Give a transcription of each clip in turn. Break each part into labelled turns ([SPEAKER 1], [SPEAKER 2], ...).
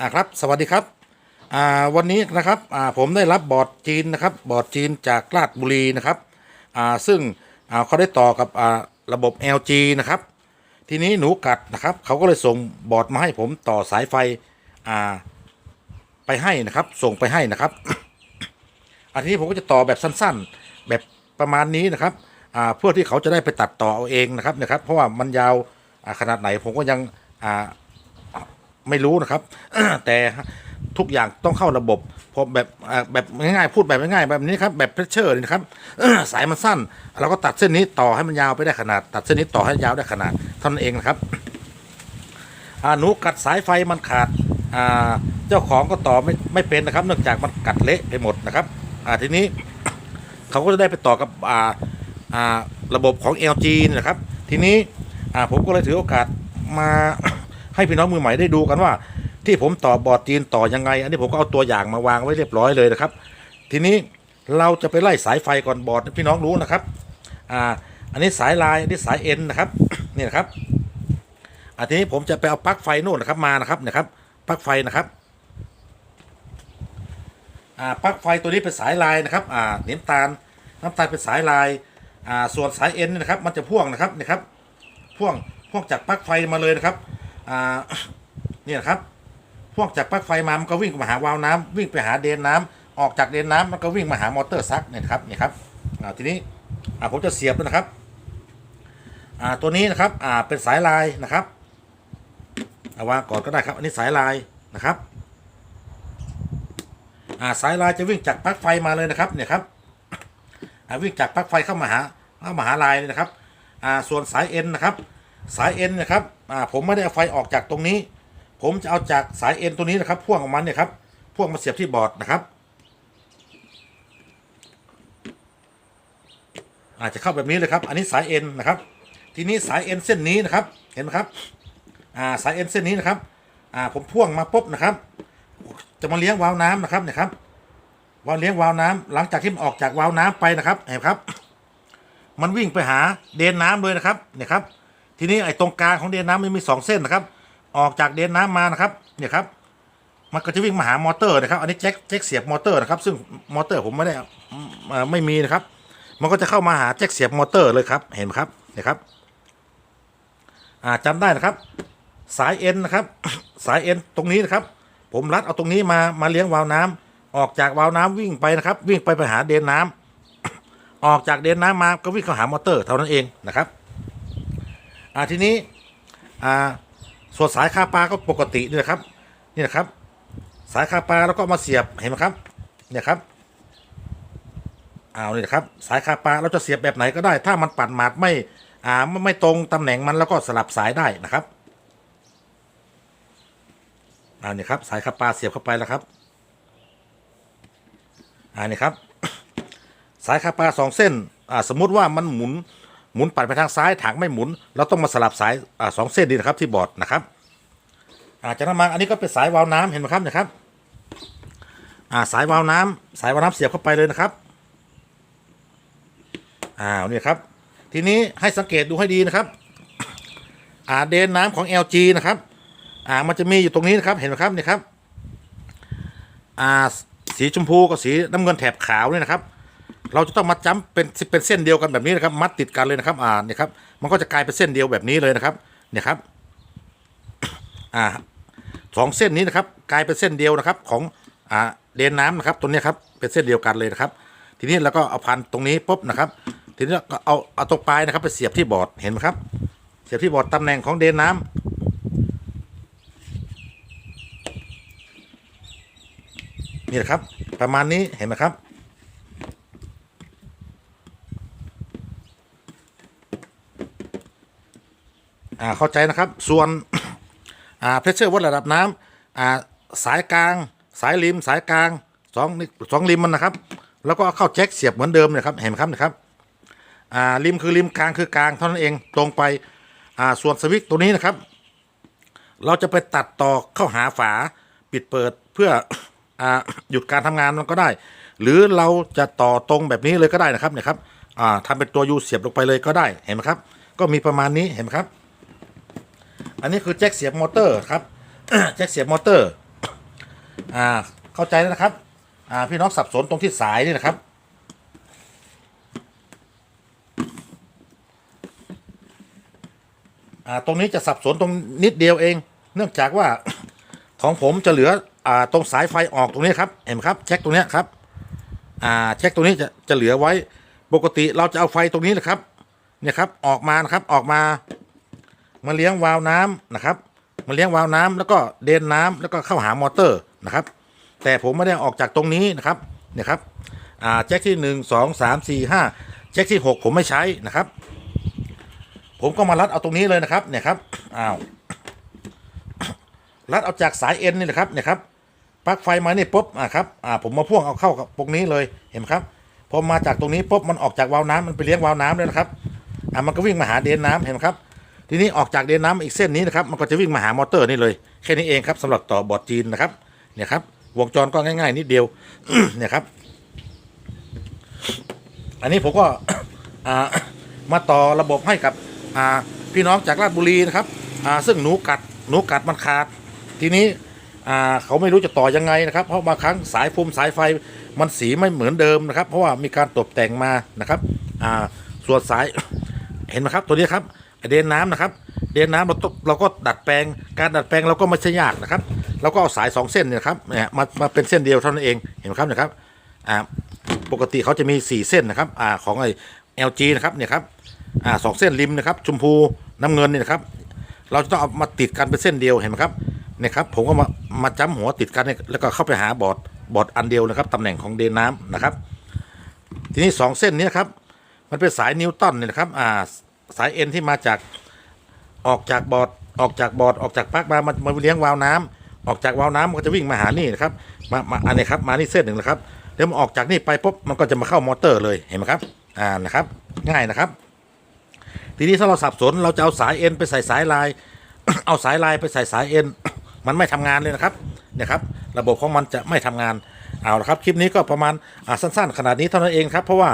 [SPEAKER 1] อ่าครับ สวัสดีครับอ่าวันนี้นะครับอ่าผมได้รับบอร์ดจีนนะครับบอร์ดจีนจากราชบุรีนะครับอ่าซึ่งอ่าเขาได้ต่อกับอ่าระบบ LG นะครับ ทีนี้หนูกัดนะครับเขาก็เลยส่งบอร์ดมาให้ผมต่อสายไฟอ่าไปให้นะครับ ส่งไปให้นะครับ อันนี้ผมก็จะต่อแบบสั้นๆ แบบประมาณนี้นะครับอ่าเพื่อที่เขาจะได้ไปตัดต่อเอาเองนะครับนะครับ เพราะว่ามันยาวขนาดไหนผมก็ยังอ่า ไม่รู้นะครับ แต่ทุกอย่างต้องเข้าระบบผมแบบแบบง่ายๆพูดแบบง่ายๆแบบนี้ครับแบบเพรสเชอร์นี่นะครับสายมันสั้น เราก็ตัดเส้นนี้ต่อให้มันยาวไปได้ขนาด ตัดเส้นนี้ต่อให้ยาวได้ขนาดเท่านั้นเองนะครับอ่าหนูกัดสายไฟมันขาดเจ้าของก็ต่อไม่ไม่เป็นนะครับ เนื่องจากมันกัดเละไปหมดนะครับทีนี้เขาก็จะได้ไปต่อกับระบบของ LG นี่นะครับ ทีนี้ผมก็เลยถือโอกาสมา ให้พี่น้องมือใหม่ได้ดูกันว่า ที่ผมต่อบอร์ดจีนต่อยังไง อันนี้ผมก็เอาตัวอย่างมาวางไว้เรียบร้อยเลยนะครับ ทีนี้เราจะไปไล่สายไฟก่อนบอร์ดพี่น้องรู้นะครับอ่าอันนี้สายลายอันนี้สายเอ็นนะครับนี่นะครับอันทีนี้ผมจะไปเอาปลั๊กไฟนู่นนะครับมานะครับนะครับปลั๊กไฟนะครับอ่าปลั๊กไฟตัวนี้เป็นสายลายนะครับอ่าน้ำตาลน้ำตาลเป็นสายลายอ่าส่วนสายเอ็นนะครับ มันจะพ่วงนะครับนี่ครับพ่วงพ่วงจากปลั๊กไฟมาเลยนะครับ อ่าเนี่ยครับ พวกจากปลั๊กไฟมามันก็วิ่งมาหาวาล์วน้ำวิ่งไปหาเดนน้ำออกจากเดนน้ำมันก็วิ่งมาหามอเตอร์ซักเนี่ยครับเนี่ยครับอ่าทีนี้อ่าผมจะเสียบนะครับอ่าตัวนี้นะครับอ่าเป็นสายลายนะครับเอาวางก่อนก็ได้ครับอันนี้สายลายนะครับอ่าสายลายจะวิ่งจากปลั๊กไฟมาเลยนะครับเนี่ยครับอ่าวิ่งจากปลั๊กไฟเข้ามาหาเข้ามาหาลายเลยนะครับอ่าส่วนสายเอ็นนะครับ สายเอ็นนะครับ อ่าผมไม่ได้เอาไฟออกจากตรงนี้ ผมจะเอาจากสายเอ็นตัวนี้นะครับพ่วงออกมาเนี่ยครับพ่วงมาเสียบที่บอร์ดนะครับ อาจจะเข้าแบบนี้เลยครับ อันนี้สายเอ็นนะครับ ทีนี้สายเอ็นเส้นนี้นะครับ เห็นไหมครับอ่าสายเอ็นเส้นนี้นะครับอ่าผมพ่วงมาปุ๊บนะครับ จะมาเลี้ยงวาล์วน้ำนะครับเนี่ยครับวาล์วเลี้ยงวาล์วน้ำหลังจากที่มันออกจากวาล์วน้ำไปนะครับเห็นไหมครับ มันวิ่งไปหาเดนน้ำเลยนะครับเนี่ยครับ ทีนี้ไอ้ตรงกลางของเดนน้ำมันมีสองเส้นนะครับ ออกจากเดนน้ำมานะครับเนี่ยครับ มันก็จะวิ่งมาหามอเตอร์นะครับ อันนี้แจ็คแจ็คเสียบมอเตอร์นะครับ ซึ่งมอเตอร์ผมไม่ได้อืมเอ่อไม่มีนะครับ มันก็จะเข้ามาหาแจ็คเสียบมอเตอร์เลยครับ เห็นไหมครับเนี่ยครับอ่าได้นะครับสายเอ็นนะครับ สายเอ็นตรงนี้นะครับ ผมรัดเอาตรงนี้มามาเลี้ยงวาล์วน้ำออกจากวาล์วน้ำวิ่งไปนะครับ วิ่งไปไปหาเดนน้ำออกจากเดนน้ำมาก็วิ่งเข้าหามอเตอร์เท่านั้นเองนะครับ อ่าทีนี้อ่าส่วนสายคาปลาก็ปกตินี่นะครับนี่นะครับ สายคาปลาแล้วก็มาเสียบเห็นไหมครับเนี่ยครับเอานี่นะครับ สายคาปลาเราจะเสียบแบบไหนก็ได้ ถ้ามันปัดหมาดไม่อ่าไม่ตรงตำแหน่งมันแล้วก็สลับสายได้นะครับอ่านี่ครับ สายคาปลาเสียบเข้าไปแล้วครับอ่านี่ครับ สายคาปลาสองเส้นอ่าสมมุติว่ามันหมุน หมุนปัดไปทางซ้ายถังไม่หมุน เราต้องมาสลับสายอาสองเส้นดีนะครับที่บอร์ดนะครับอาจากนั้นมาอันนี้ก็เป็นสายวาล์วน้ำเห็นไหมครับเนะครับอ่าสายวาล์วน้ำสายวาล์วน้ำเสียบเข้าไปเลยนะครับอ้าวนี่ครับ ทีนี้ให้สังเกตดูให้ดีนะครับอ่าเดนน้ำของ LG นะครับอ่ามันจะมีอยู่ตรงนี้นะครับเห็นไหมครับนี่ครับอ่าสีชมพูกับสีน้ำเงินแถบขาวเนี่ยนะครับ เราจะต้องมัดจ้ำเป็นเป็นเส้นเดียวกันแบบนี้นะครับ มัดติดกันเลยนะครับ อ่าเนี่ยครับ มันก็จะกลายเป็นเส้นเดียวแบบนี้เลยนะครับ เนี่ยครับ อ่าสองเส้นนี้นะครับ กลายเป็นเส้นเดียวนะครับ ของอ่าเดนน้ำนะครับ ตัวนี้ครับ เป็นเส้นเดียวกันเลยนะครับ ทีนี้เราก็เอาพันตรงนี้ปุ๊บนะครับ ทีนี้ก็เอาเอาตรงปลายนะครับ ไปเสียบที่บอร์ดเห็นไหมครับ เสียบที่บอร์ดตำแหน่งของเดนน้ำนี่แหละครับ ประมาณนี้เห็นไหมครับ อ่าเข้าใจนะครับส่วนอ่าเพรสเชอร์วัดระดับน้ำอ่าสายกลาง สายริม สายกลางสองนี่สองริมมันนะครับ แล้วก็เข้าแจ็คเสียบเหมือนเดิมเลยครับเห็นไหมครับนะครับอ่าริมคือริมกลางคือกลางเท่านั้นเองตรงไปอ่าส่วนสวิตตัวนี้นะครับ เราจะไปตัดต่อเข้าหาฝาปิดเปิดเพื่ออ่าหยุดการทำงานมันก็ได้ หรือเราจะต่อตรงแบบนี้เลยก็ได้นะครับเนี่ยครับอ่าทำเป็นตัวยูเสียบลงไปเลยก็ได้เห็นไหมครับ ก็มีประมาณนี้เห็นไหมครับ อันนี้คือแจ็คเสียบมอเตอร์ครับแจ็คเสียบมอเตอร์อ่าเข้าใจแล้วนะครับอ่าพี่น้องสับสนตรงที่สายนี่นะครับอ่าตรงนี้จะสับสนตรงนิดเดียวเอง เนื่องจากว่าของผมจะเหลืออ่าตรงสายไฟออกตรงนี้ครับเห็นไหมครับเช็คตรงเนี้ยครับอ่าเช็คตรงนี้จะจะเหลือไว้ปกติเราจะเอาไฟตรงนี้นะครับเนี่ยครับออกมานะครับออกมา มาเลี้ยงวาล์วน้ำนะครับมาเลี้ยงวาล์วน้ำแล้วก็เดนน้ำแล้วก็เข้าหามอเตอร์นะครับ แต่ผมไม่ได้ออกจากตรงนี้นะครับเนี่ยครับอ่าแจ็คที่หนึ่งสองสามสี่ห้าแจ็คที่หกผมไม่ใช้นะครับ ผมก็มารัดเอาตรงนี้เลยนะครับเนี่ยครับอ้าวรัดเอาจากสายเอ็นนี่นะครับเนี่ยครับปลั๊กไฟมาเนี่ยปุ๊บอ่าครับอ่าผมมาพ่วงเอาเข้ากับตรงนี้เลยเห็นไหมครับพอมาจากตรงนี้ปุ๊บมันออกจากวาล์วน้ำมันไปเลี้ยงวาล์วน้ำเลยนะครับอ่ามันก็วิ่งมาหาเดนน้ำเห็นไหมครับ ทีนี้ออกจากเดนน้ำอีกเส้นนี้นะครับมันก็จะวิ่งมาหามอเตอร์นี่เลยแค่นี้เองครับสำหรับต่อบอร์ดจีนนะครับเนี่ยครับวงจรก็ง่ายๆนิดเดียวเนี่ยครับ อันนี้ผมก็มาต่อระบบให้กับพี่น้องจากราชบุรีนะครับซึ่งหนูกัดหนูกัดมันขาด ทีนี้เขาไม่รู้จะต่อยังไงนะครับ เพราะบางครั้งสายฟุมสายไฟมันสีไม่เหมือนเดิมนะครับ เพราะว่ามีการตกแต่งมานะครับส่วนสายเห็นไหมครับตัวนี้ครับ เดนน้ำนะครับ เดนน้ำเราต้องเราก็ดัดแปลง การดัดแปลงเราก็ไม่ใช่ยากนะครับ เราก็เอาสายสองเส้นเนี่ยครับเนี่ยมามาเป็นเส้นเดียวเท่านั้นเองเห็นไหมครับเนะครับอ่าปกติเขาจะมีสี่เส้นนะครับอ่าของไอ้ LG นะครับเนี่ยครับอ่าสองเส้นริมนะครับชมพูน้ำเงินเนี่ยนะครับ เราจะต้องเอามาติดกันเป็นเส้นเดียวเห็นไหมครับเนี่ยครับผมก็มามาจ้ำหัวติดกันแล้วก็เข้าไปหาบอร์ดบอร์ดอันเดียวนะครับตำแหน่งของเดนน้ำนะครับ ทีนี้สองเส้นนี้ครับมันเป็นสายนิวตันเนี่ยนะครับอ่า สายเอ็นที่มาจากออกจากบอดออกจากบอดออกจากปลั๊กมามามาเลี้ยงวาล์วน้ำออกจากวาล์วน้ำมันก็จะวิ่งมาหานี่นะครับมามาอันนี้ครับมานี่เส้นหนึ่งนะครับเดี๋ยวมันออกจากนี่ไปปุ๊บมันก็จะมาเข้ามอเตอร์เลยเห็นไหมครับอ่านะครับ ง่ายนะครับ ทีนี้ถ้าเราสับสนเราจะเอาสายเอ็นไปใส่สายลาย เอาสายลายไปใส่สายเอ็นมันไม่ทำงานเลยนะครับเนี่ยครับระบบของมันจะไม่ทำงานเอาละครับคลิปนี้ก็ประมาณอ่าสั้นๆ ขนาดนี้เท่านั้นเองครับ เพราะว่า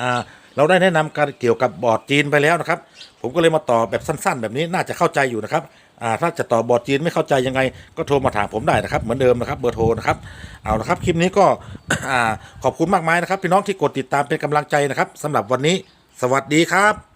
[SPEAKER 1] อ่า เราได้แนะนำการเกี่ยวกับบอร์ดจีนไปแล้วนะครับ ผมก็เลยมาต่อแบบสั้น ๆ แบบนี้น่าจะเข้าใจอยู่นะครับถ้าจะต่อบอร์ดจีนไม่เข้าใจยังไง ก็โทรมาถามผมได้นะครับ เหมือนเดิมนะครับเบอร์โทรนะครับเอาละครับคลิปนี้ก็ขอบคุณมากมายนะครับ พี่น้องที่กดติดตามเป็นกำลังใจนะครับสำหรับวันนี้ สวัสดีครับ